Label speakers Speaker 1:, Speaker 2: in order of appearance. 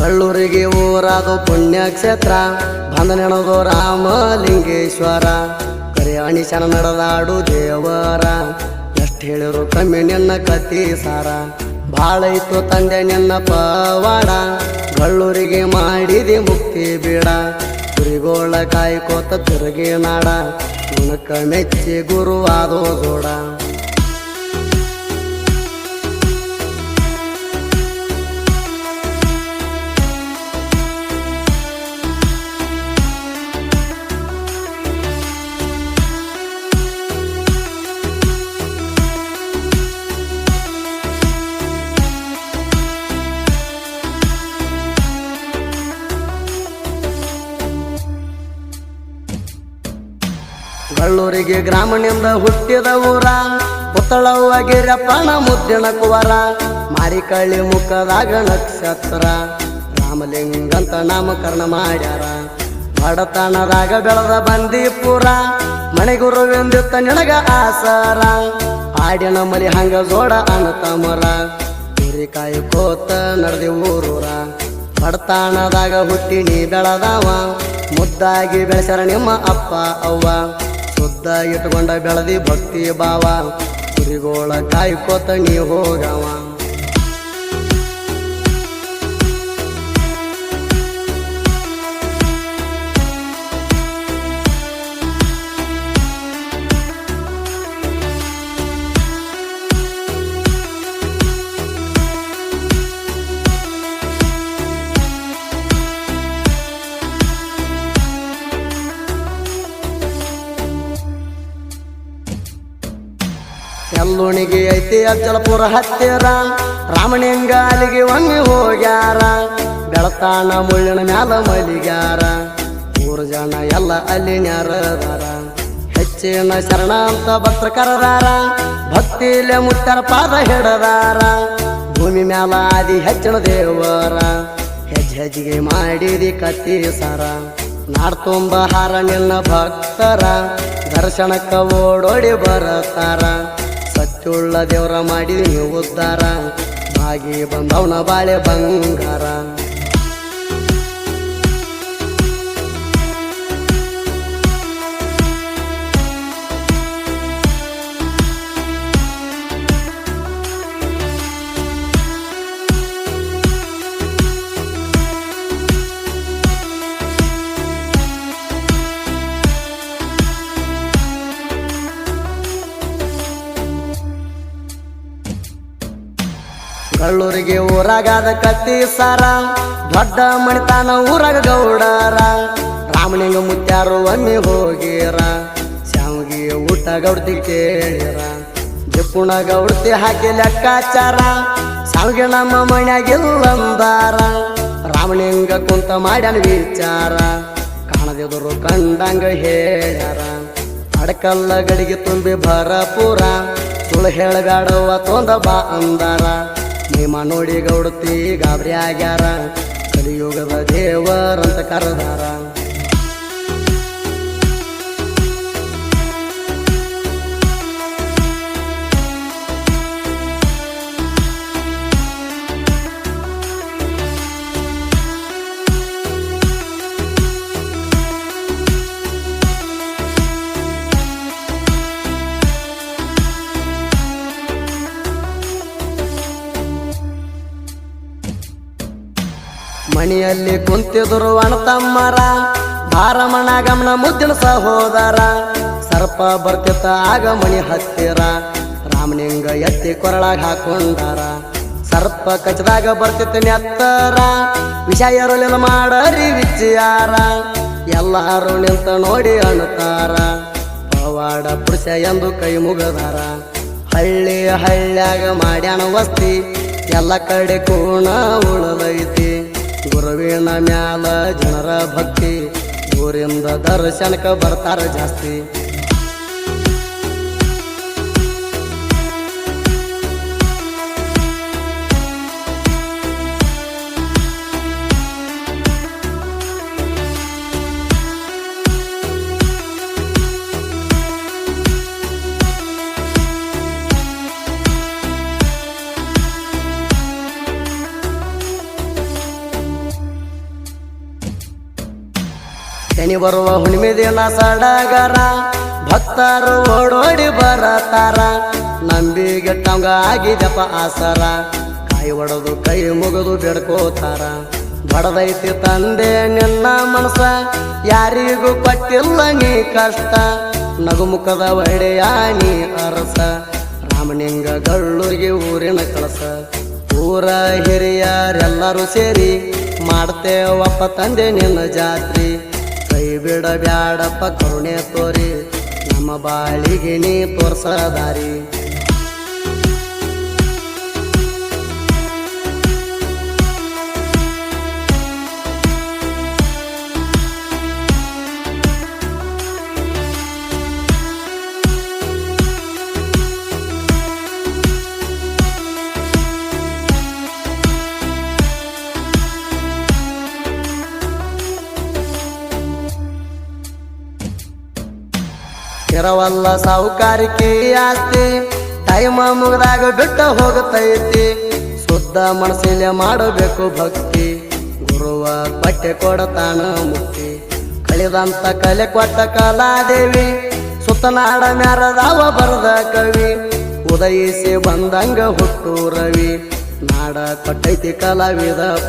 Speaker 1: ಬಳ್ಳೂರಿಗೆ ಊರಾದು ಪುಣ್ಯಕ್ಷೇತ್ರ ಬಂದ ನೆನದು ರಾಮಲಿಂಗೇಶ್ವರ. ಕರಿಯಾಣಿ ಶನ ನಡೆದಾಡು ದೇವರ. ಎಷ್ಟು ಹೇಳಿರು ಕಮ್ಮಿ ನಿನ್ನ ಕತಿ ಸಾರ. ಇತ್ತು ತಂದೆ ನಿನ್ನ ಪವಾಡ. ಕಳ್ಳೂರಿಗೆ ಮಾಡಿದಿ ಮುಕ್ತಿ ಬೀಡ. ಕುರಿಗೋಳ ಕಾಯ್ಕೋತ ತಿರುಗಿ ನಾಡ. ಉಣಕ ಮೆಚ್ಚಿ ಗುರುವಾದೋ ಜೋಡ. ಬಳ್ಳೂರಿಗೆ ಗ್ರಾಮನಿಂದ ಹುಟ್ಟಿದ ಊರ. ಪುತ್ತಳವ್ವ ಪಣ ಮುದ್ದಿನ ಕುವರ. ಮಾರಿಕಳ್ಳಿ ಮುಖದಾಗ ನಕ್ಷತ್ರ. ರಾಮಲಿಂಗಂತ ನಾಮಕರಣ ಮಾಡ್ಯಾರ. ಬಡತನದಾಗ ಬೆಳೆದ ಬಂದೀಪುರ. ಮನೆಗುರುವೆಂದಿತ್ತ ನಿನಗ ಆಸಾರ. ಆಡಿನ ಮಲಿ ಹಂಗ ಜೋಡ ಅನತಮರ ಕುರಿಕಾಯಿ ಕೋತ ನಡೆದಿ ಊರೂರ. ಬಡತಾಣದಾಗ ಹುಟ್ಟಿ ನೀ ಬೆಳೆದವ. ಮುದ್ದಾಗಿ ಬೆಳೆಸರ ನಿಮ್ಮ ಅಪ್ಪ ಅವ್ವ. ಶುದ್ಧ ಇಟ್ಕೊಂಡ ಬೆಳದಿ ಭಕ್ತಿ ಬಾವ ಕುರಿಗೋಳ ಕಾಯ್ಕೋತ ನೀ ಹೋಗವ. ಎಲ್ಲುಣಿಗೆ ಐತಿ ಅಜ್ಜಲಪುರ ಹತ್ತಿರ. ರಾಮಣಿಂಗ ಅಲ್ಲಿಗೆ ಒಮ್ಮೆ ಹೋಗ್ಯಾರ. ಬೆಳತಾಣ ಮುಳ್ಳಿನ ಮ್ಯಾಲ ಮಲಿಗ್ಯಾರ. ಮೂರು ಜನ ಎಲ್ಲ ಅಲ್ಲಿ ನ್ಯಾರದಾರ. ಹೆಚ್ಚಿನ ಶರಣ ಅಂತ ಭಕ್ತರ ಕರದಾರ ಭಕ್ತಿಲೆ ಮುತ್ತರ ಪಾದ ಹಿಡದಾರ. ಭೂಮಿ ಮ್ಯಾಲ ಆದಿ ಹೆಚ್ಚಿನ ದೇವರ. ಹೆಜ್ಜೆ ಹೆಜ್ಜಿಗೆ ಮಾಡಿದಿ ಕತ್ತಿ ಸರ. ನಾಡ್ ತುಂಬ ಹಾರ ನಿನ್ನ ಭಕ್ತರ. ದರ್ಶನಕ್ಕ ಓಡೋಡಿ ಬರತಾರ. ಸತ್ಯುಳ್ಳ ದೇವರ ಮಾಡಿ ನೀವು ಉದ್ಧಾರ ಬಾಗಿ ಬಂದವನ ಬಾಳೆ ಬಂಗಾರ. ಕಳ್ಳೂರಿಗೆ ಊರಾಗಾದ ಕತ್ತಿ ಸಾರ, ದೊಡ್ಡ ಮಣಿತಾನ ಊರಾಗ ಗೌಡರ. ರಾಮಲಿಂಗ ಮುತ್ಯಾರು ಒಮ್ಮೆ ಹೋಗಿರ ಶಾವಿಗೆ ಊಟ ಗೌಡ್ತಿ ಕೇಳಿರ. ಜಪ್ಪುಣ ಗೌಡ್ತಿ ಹಾಕಿ ಲೆಕ್ಕಾಚಾರ ಶಾವಿಗೆ ನಮ್ಮ ಮನ್ಯಾಗಿಲ್ಲಂದಾರ. ರಾಮಲಿಂಗ ಕುಂತ ಮಾಡ್ಯಾನ ವಿಚಾರ, ಕಾಣದಿದ್ರು ಕಂಡಂಗ ಹೇಳ್ಯಾರ. ಅಡಕಲ್ಲ ಗಡಿಗೆ ತುಂಬಿ ಬರಪುರ ಸುಳ್ಳು ಹೇಳಬೇಡವ ತೊಂದ ಬಾ ಅಂದಾರ. ನೇಮ ನೋಡಿ ಗೌಡತಿ ಗಾಬರಿ ಆಗ್ಯಾರ. ಕಲಿಯುಗದ ದೇವರಂತ ಕರೆದಾರ ಿ. ಮಣಿಯಲ್ಲಿ ಕುಂತಿದ್ರು ಅಣತಮ್ಮರ ಭಾರಮಣ ಗಮನ ಮುದ್ದಿನ ಸಹೋದರ. ಸರ್ಪ ಬರ್ತಿತ ಆಗ ಮಣಿ ಹತ್ತಿರ. ರಾಮನಿಂಗ ಎತ್ತಿ ಕೊರಳಾಗ ಹಾಕೊಂಡಾರ. ಸರ್ಪ ಕಚ್ಚದಾಗ ಬರ್ತಿತ್ತ ನೆತ್ತರ. ವಿಷಯ ಎರಲಿನ ಮಾಡರಿ ವಿಚಾರ ಎಲ್ಲಾರು ನಿಂತ ನೋಡಿ ಅಣತಾರ ಪವಾಡ ಪುರುಷ ಎಂದು ಕೈ ಮುಗದಾರ. ಹಳ್ಳಿ ಹಳ್ಳ್ಯಾಗ ಮಾಡ್ಯಾಣ ವಸ್ತಿ. ಎಲ್ಲ ಕಡೆ ಕೋಣ ಉಳದೈತಿ. ಗುರುವಿನ ಮ್ಯಾಲ ಜನರ ಭಕ್ತಿ. ಊರಿಂದ ದರ್ಶನಕ್ಕೆ ಬರ್ತಾರ ಜಾಸ್ತಿ. ಶನಿ ಬರುವ ಹುಣ್ಣಿಮೆ ದಿನ ಸಡಗರ, ಭಕ್ತರು ಓಡೋಡಿ ಬರತಾರ. ನಂಬಿಗೆ ಟಂಗ ಆಗಿದೆಪ್ಪ ಆಸರ ಕಾಯಿ ಒಡೆದು ಕೈ ಮುಗಿದು ಬೆಡ್ಕೋತಾರ. ಬಡದೈತಿ ತಂದೆ ನಿನ್ನ ಮನಸ ಯಾರಿಗೂ ಕೊಟ್ಟಿಲ್ಲ ನೀ ಕಷ್ಟ. ನಗುಮುಖದ ಒಡೆಯ ನೀ ಅರಸ ರಾಮನಿಂಗ ಗಳ್ಳೂರಿಗೆ ಊರಿನ ಕಳಸ. ಊರ ಹಿರಿಯರೆಲ್ಲರೂ ಸೇರಿ ಮಾಡ್ತೇವಪ್ಪ ತಂದೆ ನಿನ್ನ ಜಾತ್ರಿ. ಕೈ ಬಿಡಬ್ಯಾಡಪ್ಪ ಕರುಣೆ ತೋರಿ ನಮ್ಮ ಬಾಳಿಗೆ ನೀ ತೋರ್ಸದಾರಿ ಇರವಲ್ಲ ಸಾಹುಕಾರಿಕೆ ಆಸ್ತಿ. ಟೈಮ ಮುಗಿದಾಗ ಬಿಟ್ಟ ಹೋಗತೈತಿ. ಶುದ್ಧ ಮನಸ್ಸಲ್ಲಿ ಮಾಡಬೇಕು ಭಕ್ತಿ. ಗುರುವ ಬಟ್ಟೆ ಕೊಡತಾನ ಮುಕ್ತಿ. ಕಳೆದಂತ ಕಲೆ ಕೊಟ್ಟ ಕಲಾದೇವಿ. ಸುತ್ತನಾಡ ಮ್ಯಾರದಾವ ಬರದ ಕವಿ. ಉದಯಿಸಿ ಬಂದಂಗ ಹುಟ್ಟು ರವಿ. ನಾಡ ಕೊಟ್ಟೈತಿ ಕಲಾವಿದ